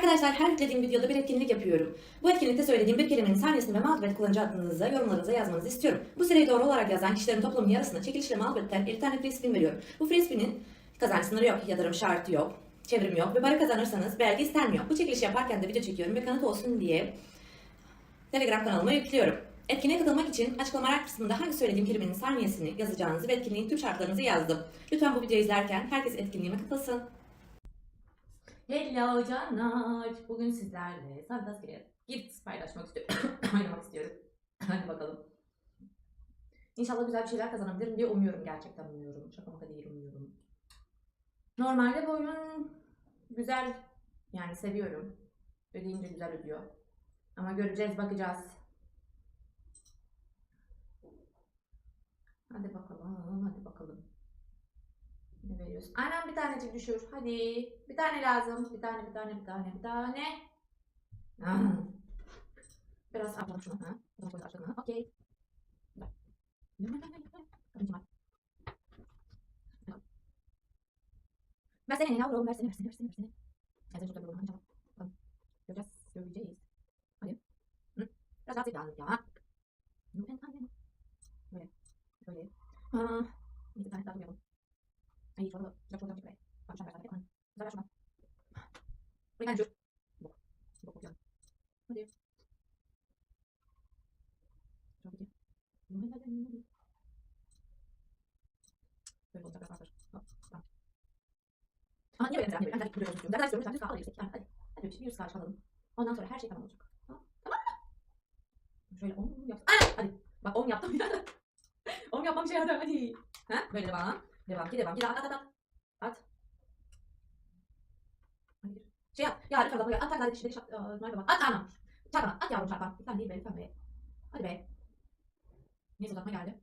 Arkadaşlar her yüklediğim videoda bir etkinlik yapıyorum. Bu etkinlikte söylediğim bir kelimenin saniyesini ve mağduriyet kullanıcı adınızı yorumlarınıza yazmanızı istiyorum. Bu süreyi doğru olarak yazan kişilerin toplamının yarısına çekilişle mağduriyetten bir tane free spin veriyorum. Bu free spin'in kazanç sınırı yok, yatırım şartı yok, çevrim yok ve para kazanırsanız belge istenmiyor. Bu çekilişi yaparken de video çekiyorum ve kanıt olsun diye Telegram kanalıma yüklüyorum. Etkinliğe katılmak için açıklamalar kısmında hangi söylediğim kelimenin saniyesini yazacağınızı ve etkinliğin tüm şartlarınızı yazdım. Lütfen bu videoyu izlerken herkes etkinliğime katılsın. Hello canlar. Bugün sizlerle Fantasya'ya gift paylaşmak istiyorum. Oynamak istiyorum. Hadi bakalım. İnşallah güzel bir şeyler kazanabilirim diye umuyorum. Gerçekten umuyorum. Şaka maka değil umuyorum. Normalde bu oyun güzel. Yani seviyorum. Ödeyince güzel ödüyor. Ama göreceğiz, bakacağız. Hadi bakalım, hadi bakalım. Veriyorsun? Aynen bir tanecik düşür. Hadi. Bir tane lazım. Bir tane, bir tane, bir tane, bir tane. Ah. Biraz açalım şunu. Ha? Biraz böyle ha? Okey. Versene yavrum, versene, versene, versene, versene. Versene şurada duralım. Hadi çabuk. Göreceğiz, göreceğiz. Hadi. Biraz daha tekrar ya. Böyle. Böyle. Ha. Bir tane daha koyalım. Ay çorba. Sıcak çorba çıkıyor. Bak şuna versene. Aman. Güzel ver şuna. Buraya gel dur. Bok. Bok Hadi. Çok iyi. Böyle olacak arkadaşlar. Hop. Tamam. Ama niye böyle mesela? Ben de duruyorum istiyorum. Zaten istiyorum. Sen de sağ yüksek. Yani hadi. Hadi bir yüz karşı alalım. Ondan sonra her şey tamam olacak. Tamam. Mı? Şöyle 10 yap. Ana! Hadi. Bak 10 yaptım. 10 yapmam şey yaradı. Hadi. Ha? Böyle devam. Devam ki devam ki. At at at. At. Gir. Şey yap. Ya lütfen bak. At at at. Dişleri şap. Nerede bak. At anam. Çarpan. At yavrum çarpan. Lütfen değil be. Lütfen be. Hadi be. Neyse uzatma geldi.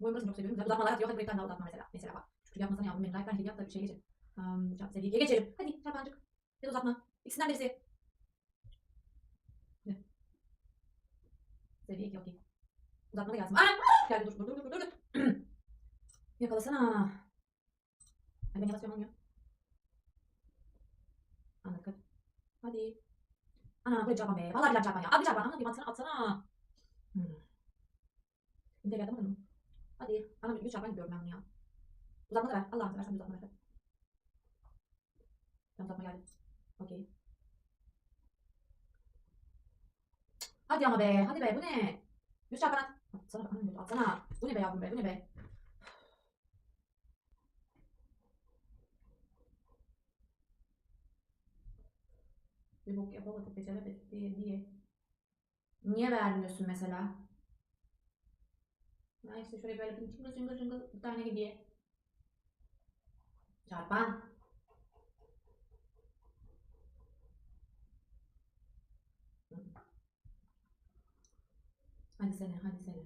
Bu oyunu çok seviyorum. Uzatmalar atıyor. Hadi tane daha uzatma mesela. Mesela bak. Şükür yapmasana yavrum benim. Like'dan hediye yap da bir şey geçelim. Um, sevgiye geçelim. Hadi çarpancık. Bir de uzatma. İkisinden birisi. Seviye 2 okey. Uzatma da gelsin. Aa! Geldi dur dur dur dur dur. Yakalasana. Ay ben yavaşlıyorum olmuyor. Anladık hadi. Hadi. Ana böyle çarpan be. Vallahi billahi çarpan ya. At bir çarpan. Bir atsana atsana. Hmm. İndir geldi mi? Hadi. Ana bir çarpan gidiyorum ben bunu ya. Uzatma da ver. Allah'ım seversen bir uzatma ver. Tamam uzatma geldi. Okey. Hadi ama be. Hadi be. Bu ne? Yüz çarpan at. Atsana. Atsana. Bu ne be yavrum be. Bu ne be? Bir bok yapamadık beceremedik diye diye. Niye vermiyorsun mesela? Ya işte şöyle böyle bir cıngıl cıngıl cıngıl bir tane hediye. Çarpan. Hadi sene, hadi sene.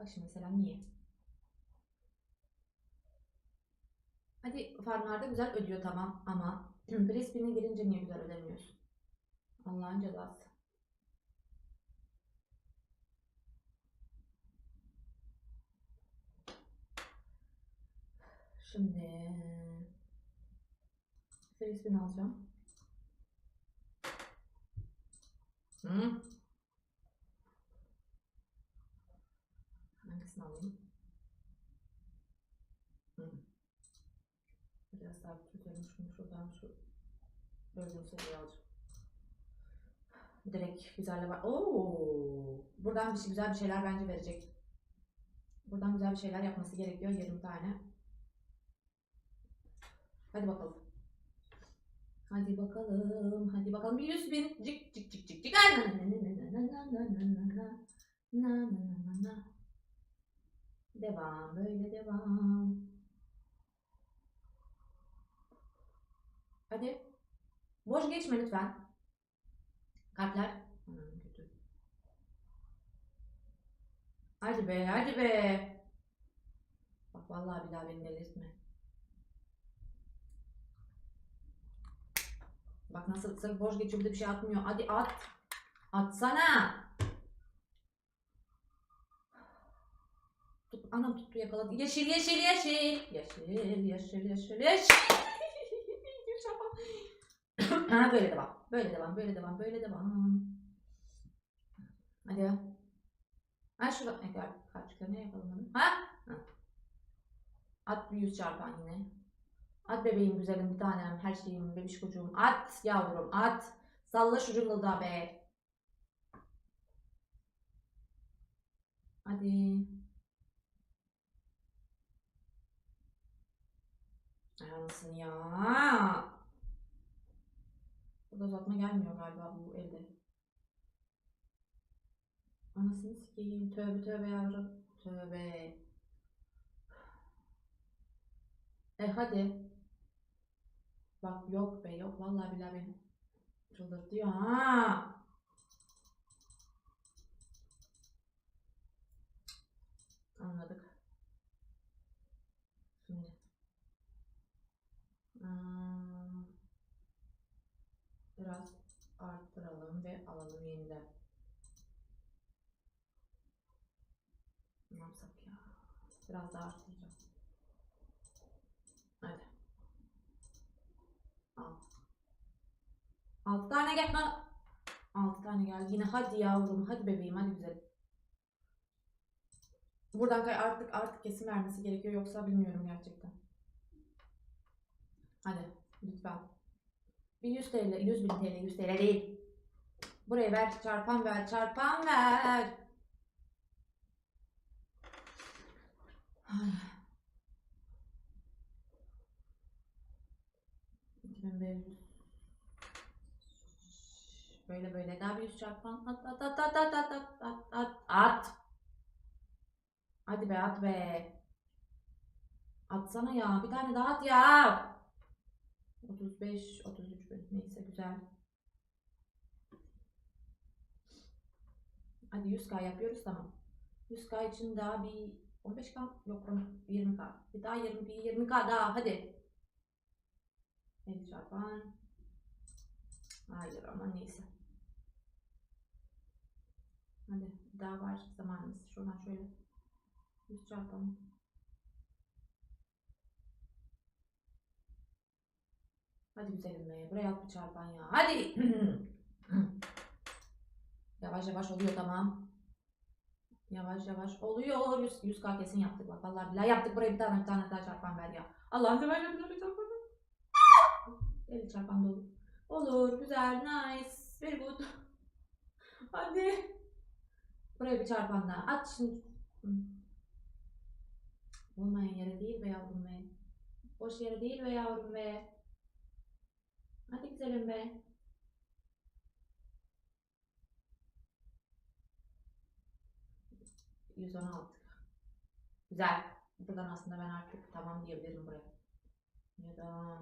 Bak şimdi mesela niye? Hadi farmlarda güzel ödüyor tamam ama Brisbane'e girince niye güzel ödemiyorsun? Allah'ın cezası. Şimdi Brisbane alacağım. Hı? Hangisini alayım? Hı. Biraz daha şunu şuradan şu seviye alacağım. Direkt güzelle var. Oo! Buradan bir şey, güzel bir şeyler bence verecek. Buradan güzel bir şeyler yapması gerekiyor 20 tane. Hadi bakalım. Hadi bakalım, hadi bakalım. Bir yüz bin. Cik cik cik cik cik. Na, na, na, na, na, na, na. Na, na, na, na, na. Devam, böyle devam. Hadi. Boş geçme lütfen. Kalpler. Hmm. Hadi be, hadi be. Bak vallahi billahi beni delirtme. Bak nasıl sırf boş geçiyor bir de bir şey atmıyor. Hadi at. Atsana. Tut, anam tuttu yakaladı. Yeşil yeşil yeşil. Yeşil yeşil yeşil yeşil. Ha böyle devam. Böyle devam. Böyle devam. Böyle devam. Hadi ya. Ha şurada. Ne kadar kaç kere yakalamadım. Ha? ha. At bir yüz çarpan yine. At bebeğim güzelim bir tanem. Her şeyim bebiş çocuğum. At yavrum at. Salla şu cıngıldağı be. Hadi. Anasını ya. Burada uzatma gelmiyor galiba bu evde. Anasını sikeyim. Tövbe tövbe yavrum. Tövbe. E hadi. Bak yok be yok. Vallahi billahi beni çıldırtıyor ha. Anladık. Şimdi. Hmm, Biraz ve alalım yeniden. Ne yapsak ya? Biraz daha arttıracağım. Hadi. Al. Altı tane gel. Altı tane geldi. Yine hadi yavrum. Hadi bebeğim. Hadi güzelim. Buradan kay artık artık kesin vermesi gerekiyor. Yoksa bilmiyorum gerçekten. Hadi. Lütfen. Bir 100 TL. 100 bin TL. 100 TL değil. Buraya ver. Çarpan ver. Çarpan ver. Ay. 2500. Böyle böyle daha bir çarpan at at at at at at at at at at. Hadi be at be. Atsana ya bir tane daha at ya. 35 33 bin neyse güzel. Hadi 100k yapıyoruz tamam. 100k için daha bir 15k yok 20k. Bir daha 20 bir 20k daha hadi. 50 çarpan. Hayır ama neyse. Hadi daha var zamanımız. Şuradan şöyle 100 çarpalım. Hadi güzelim be. Buraya at bir çarpan ya. Hadi. yavaş yavaş oluyor tamam. Yavaş yavaş oluyor. 100, 100k kesin yaptık bak. Vallahi billahi yaptık. Buraya bir tane bir tane daha çarpan ver ya. Allah'ım seversen bir çarpan ver. 50 çarpan da olur. Olur. Güzel. Nice. Very good. Hadi. Buraya bir çarpan daha. At şimdi. Olmayan yere değil be yavrum be. Boş yere değil be yavrum be. Hadi güzelim be. Yüz on altı. Güzel. Buradan aslında ben artık tamam diyebilirim buraya. Ya da